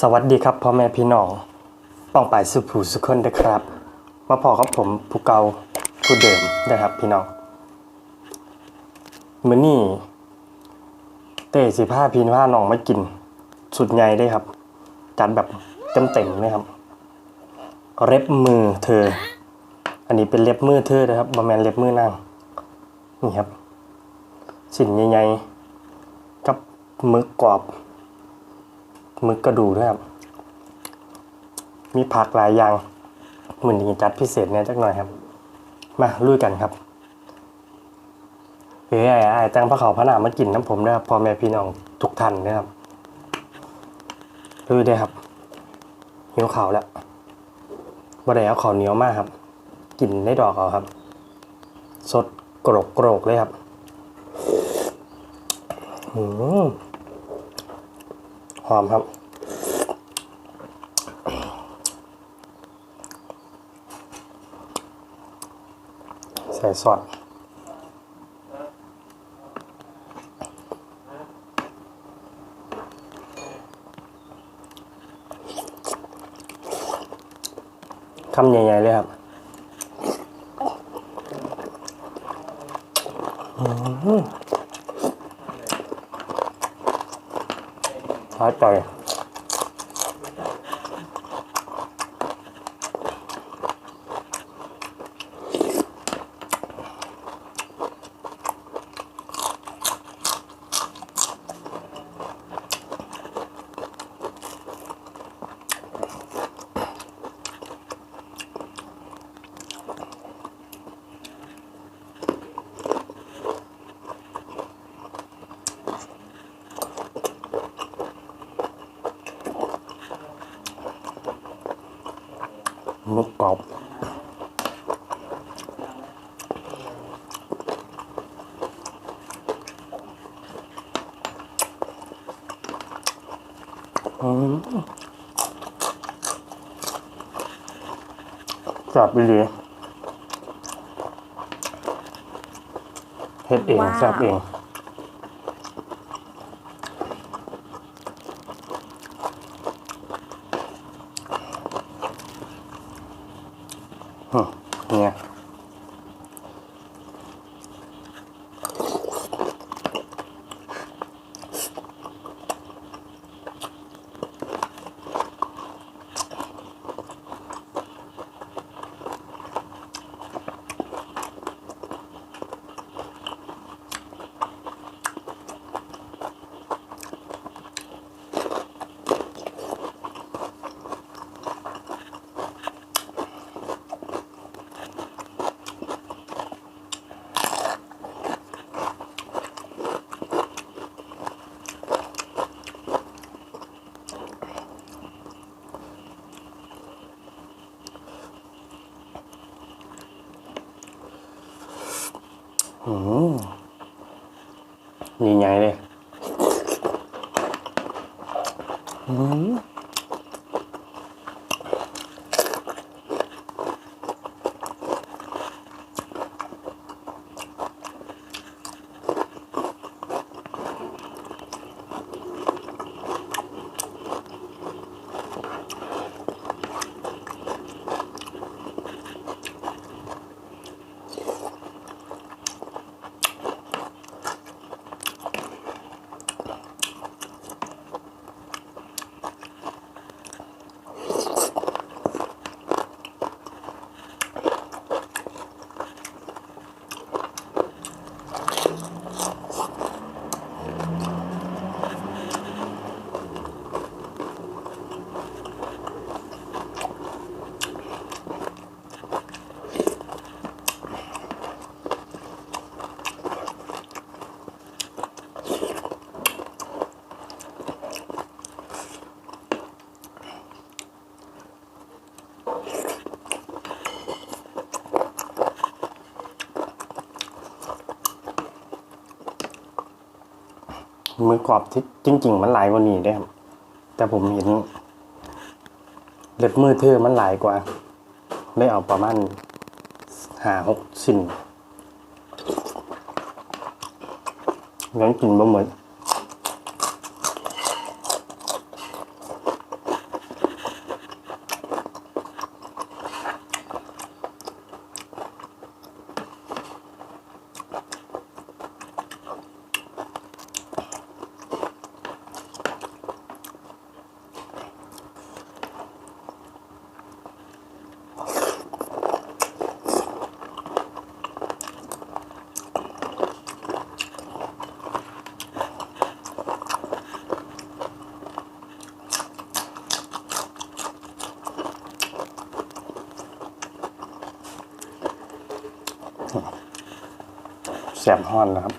สวัสดีครับพ่อแม่พี่น้องป้องปายสุภูสุขคนเด้ครับมาพอกับผมผู้เก่าผู้เดิมนะครับพี่น้องมื้อนี้เต้สิผ้าพีนผ้าน้องมากิน สุดใหญ่ได้ครับ จัดแบบเต็มๆเลยครับ เล็บมือเธอ อันนี้เป็นเล็บมือเธอนะครับบะแมนเล็บมือนางนี่ครับ สินใหญ่ๆกับมึกกรอบ มึกกระดูด้วยครับ มีผักหลายอย่างเหมือนจัดพิเศษเนี่ยจักหน่อยครับ มาลุยกันครับเฮ้ยไอ้ไอ้แตงพระเขาพระนามมากินน้ำผมนะครับพ่อแม่พี่น้องทุกท่านนะครับลุยได้ครับหิวข่าวแล้วบ่ได้เอาข้าวเหนียวมากครับ กินได้ดอกเอาครับ สดกรกโกรกเลยครับ อืม หอมครับ ใส่ซอสคำใหญ่ ๆ เลยครับอืม ร้ายใจับไปเลยเฮ็ดเองว้าวจับเองอืมเนี่ยอืมใหญ่ๆเลย อื มือกรอบที่จริง ๆ มันหลายกว่านี้ได้ครับ แต่ผมเห็นเล็บมือเธอมันหลายกว่าได้เอาประมาณหาหกชิ้นยังกินบ่เหมือน แสบห้อนนะครับ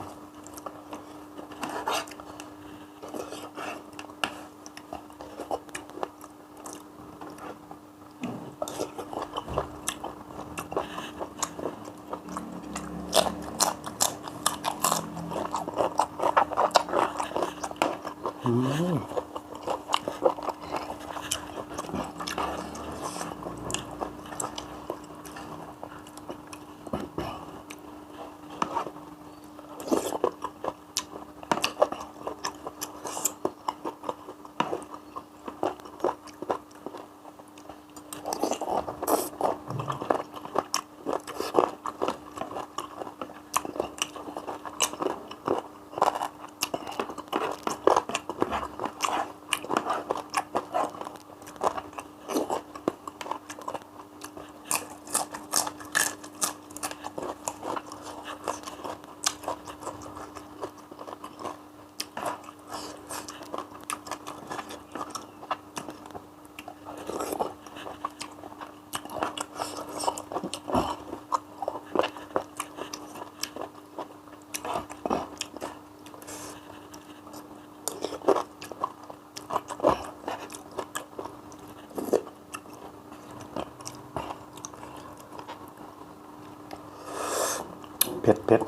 เผ็ดเผ็ด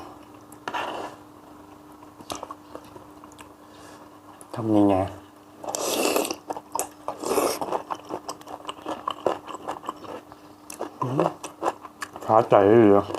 ทำยังไงอืมช้าใจเลย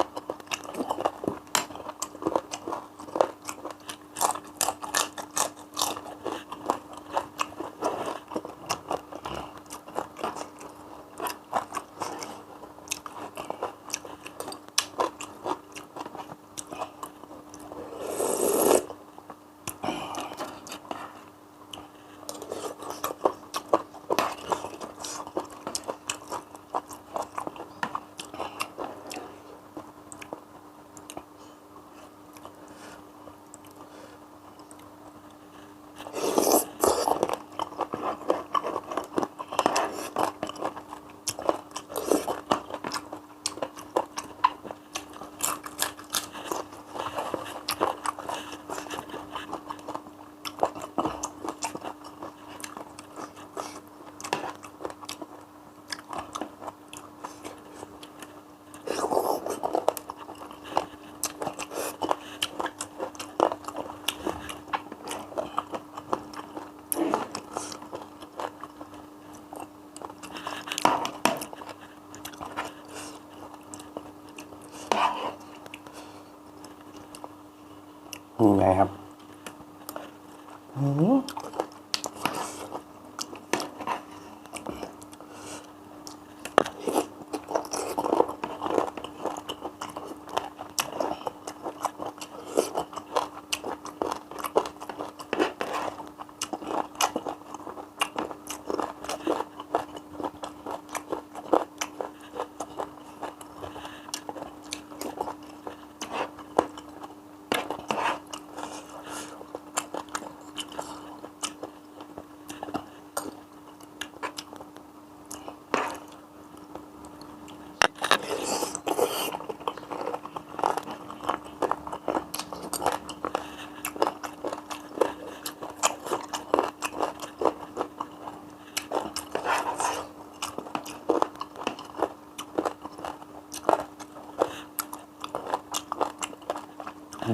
ยังไงครับอืม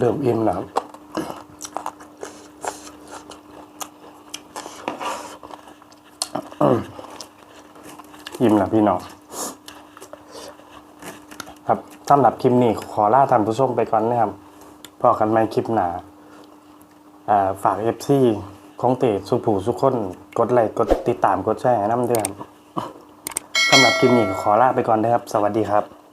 เดิมอิ่มแล้วครับอืมอิ่มแล้วพี่น้องครับสำหรับคลิปนี้ขอลาท่านผู้ชมไปก่อนนะครับพอกันใหม่คลิปหนาฝากเอฟซีของเตะสุผูสุขคนกดไลค์กดติดตามกดแชร์น้ำเดือนสำหรับคลิปนี้ขอลาไปก่อนนะครับ สวัสดีครับ